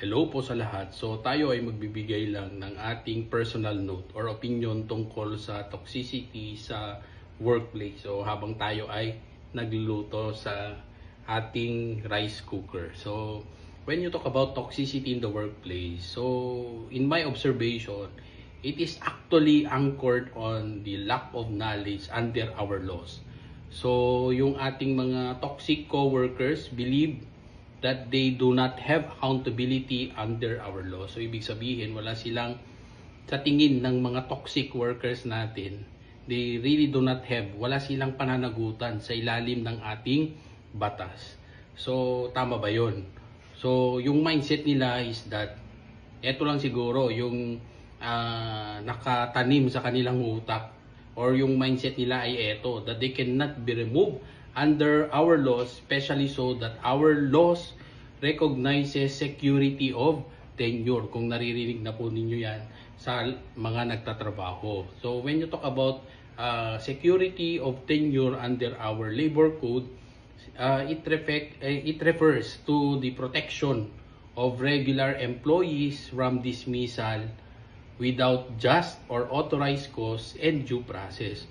Hello po sa lahat. So tayo ay magbibigay lang ng ating personal note or opinion tungkol sa toxicity sa workplace. So habang tayo ay nagluluto sa ating rice cooker. So when you talk about toxicity in the workplace, so in my observation, it is actually anchored on the lack of knowledge under our laws. So yung ating mga toxic co-workers believe that they do not have accountability under our law. So ibig sabihin wala silang sa tingin ng mga toxic workers natin, they really do not have, wala silang pananagutan sa ilalim ng ating batas. So tama ba 'yon? So yung mindset nila is that eto lang siguro yung ah, nakatanim sa kanilang utak or yung mindset nila ay eto that they cannot be removed under our laws especially so that our laws recognizes security of tenure kung naririnig na po ninyo yan sa mga nagtatrabaho so when you talk about uh, security of tenure under our labor code uh, it, reflect, uh, it refers to the protection of regular employees from dismissal without just or authorized cause and due process.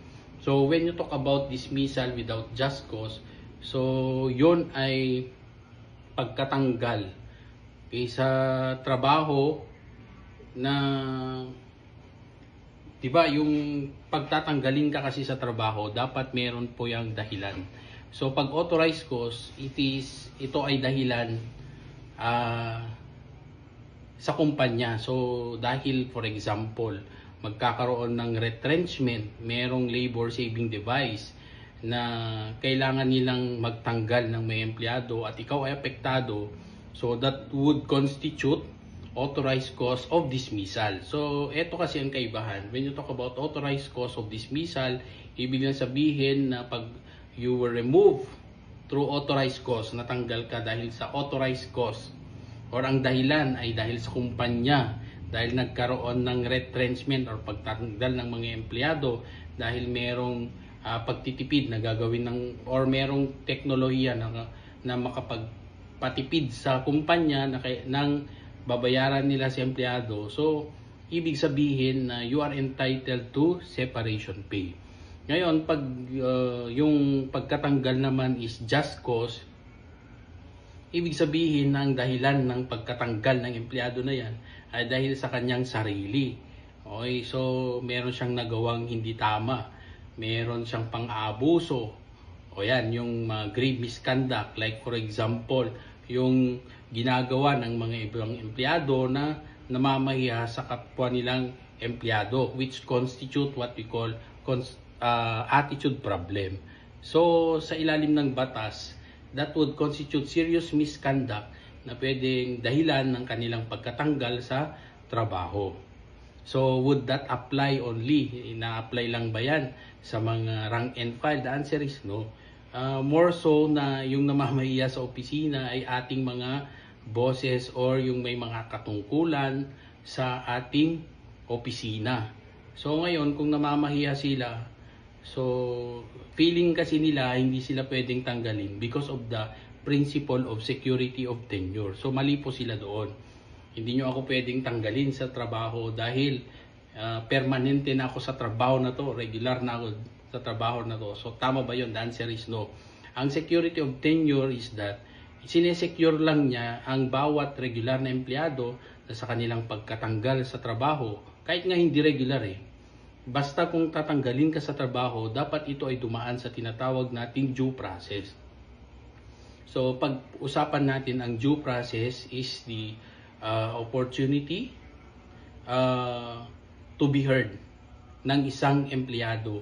So when you talk about dismissal without just cause, so yon ay pagkatanggal okay, sa trabaho na 'di ba yung pagtatanggalin ka kasi sa trabaho dapat meron po yung dahilan. So pag authorized cause, it is ito ay dahilan ah sa kumpanya. So, dahil for example, magkakaroon ng retrenchment, merong labor saving device na kailangan nilang magtanggal ng may empleyado at ikaw ay apektado, so that would constitute authorized cause of dismissal. So, eto kasi ang kaibahan. When you talk about authorized cause of dismissal, ibig na sabihin na pag you were removed through authorized cause, natanggal ka dahil sa authorized cause, or ang dahilan ay dahil sa kumpanya dahil nagkaroon ng retrenchment or pagtatanggal ng mga empleyado dahil merong ah, pagtitipid na gagawin ng or merong teknolohiya na, na makapagpatipid sa kumpanya na kay, ng babayaran nila sa empleyado. So ibig sabihin na you are entitled to separation pay. Ngayon pag ah, yung pagkatanggal naman is just cause Ibig sabihin na ang dahilan ng pagkatanggal ng empleyado na yan ay dahil sa kanyang sarili. Okay, so meron siyang nagawang hindi tama. Meron siyang pang-abuso. O yan, yung mga grave misconduct. Like for example, yung ginagawa ng mga ibang empleyado na namamahiya sa kapwa nilang empleyado which constitute what we call uh, attitude problem. So, sa ilalim ng batas, that would constitute serious misconduct na pwedeng dahilan ng kanilang pagkatanggal sa trabaho. So, would that apply only? Ina-apply lang ba yan sa mga rank and file? The answer is no. Uh, more so na yung namamahiya sa opisina ay ating mga bosses or yung may mga katungkulan sa ating opisina. So, ngayon, kung namamahiya sila, So, feeling kasi nila hindi sila pwedeng tanggalin because of the principle of security of tenure. So, mali po sila doon. Hindi nyo ako pwedeng tanggalin sa trabaho dahil uh, permanente na ako sa trabaho na to, regular na ako sa trabaho na to. So, tama ba yun? The answer is no. Ang security of tenure is that sinesecure lang niya ang bawat regular na empleyado sa kanilang pagkatanggal sa trabaho, kahit nga hindi regular eh Basta kung tatanggalin ka sa trabaho, dapat ito ay dumaan sa tinatawag nating due process. So, pag-usapan natin ang due process is the uh, opportunity uh, to be heard ng isang empleyado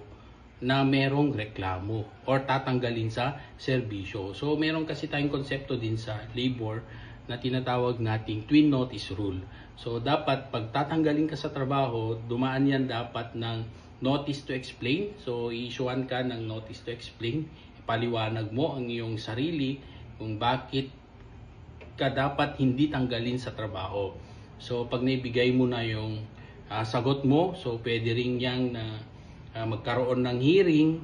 na merong reklamo or tatanggalin sa serbisyo. So, meron kasi tayong konsepto din sa labor na tinatawag nating twin notice rule. So dapat pag tatanggalin ka sa trabaho, dumaan yan dapat ng notice to explain. So i-issuean ka ng notice to explain. Ipaliwanag mo ang iyong sarili kung bakit ka dapat hindi tanggalin sa trabaho. So pag naibigay mo na yung uh, sagot mo, so pwede rin yang na uh, magkaroon ng hearing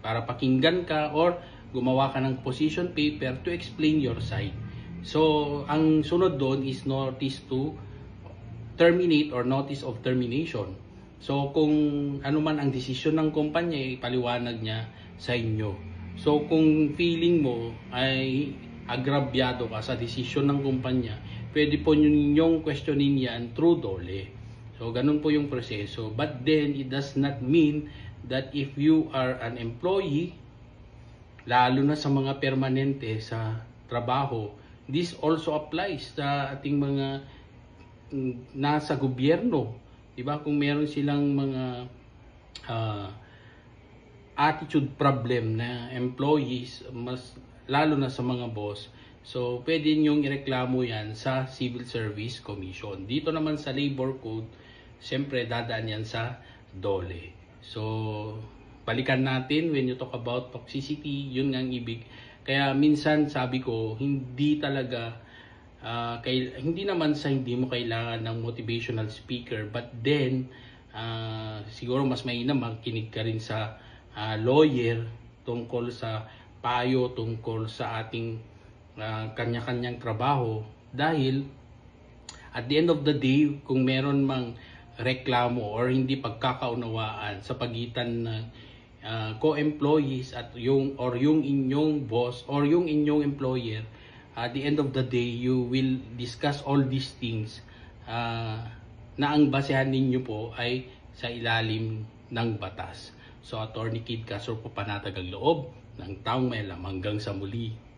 para pakinggan ka or gumawa ka ng position paper to explain your side. So, ang sunod doon is notice to terminate or notice of termination. So, kung ano man ang desisyon ng kumpanya, ipaliwanag niya sa inyo. So, kung feeling mo ay agrabyado ka sa desisyon ng kumpanya, pwede po ninyong questionin yan through DOLE. So, ganun po yung proseso. But then, it does not mean that if you are an employee, lalo na sa mga permanente sa trabaho, this also applies sa ating mga mm, nasa gobyerno. 'Di ba? Kung meron silang mga ah, attitude problem na employees, mas lalo na sa mga boss, so pwede niyong ireklamo yan sa Civil Service Commission. Dito naman sa Labor Code, siyempre dadaan yan sa DOLE. So, balikan natin when you talk about toxicity, yun ang ibig. Kaya minsan sabi ko, hindi talaga ah, kay, hindi naman sa hindi mo kailangan ng motivational speaker but then ah, siguro mas mainam makinig ka rin sa ah, lawyer tungkol sa payo tungkol sa ating ah, kanya-kanyang trabaho. Dahil at the end of the day kung meron mang reklamo or hindi pagkakaunawaan sa pagitan ng ah, co-employees at yung or yung inyong boss or yung inyong employer at the end of the day you will discuss all these things ah, na ang basehan ninyo po ay sa ilalim ng batas. So Attorney Kid Castro po panatag ang loob ng taong may alam hanggang sa muli.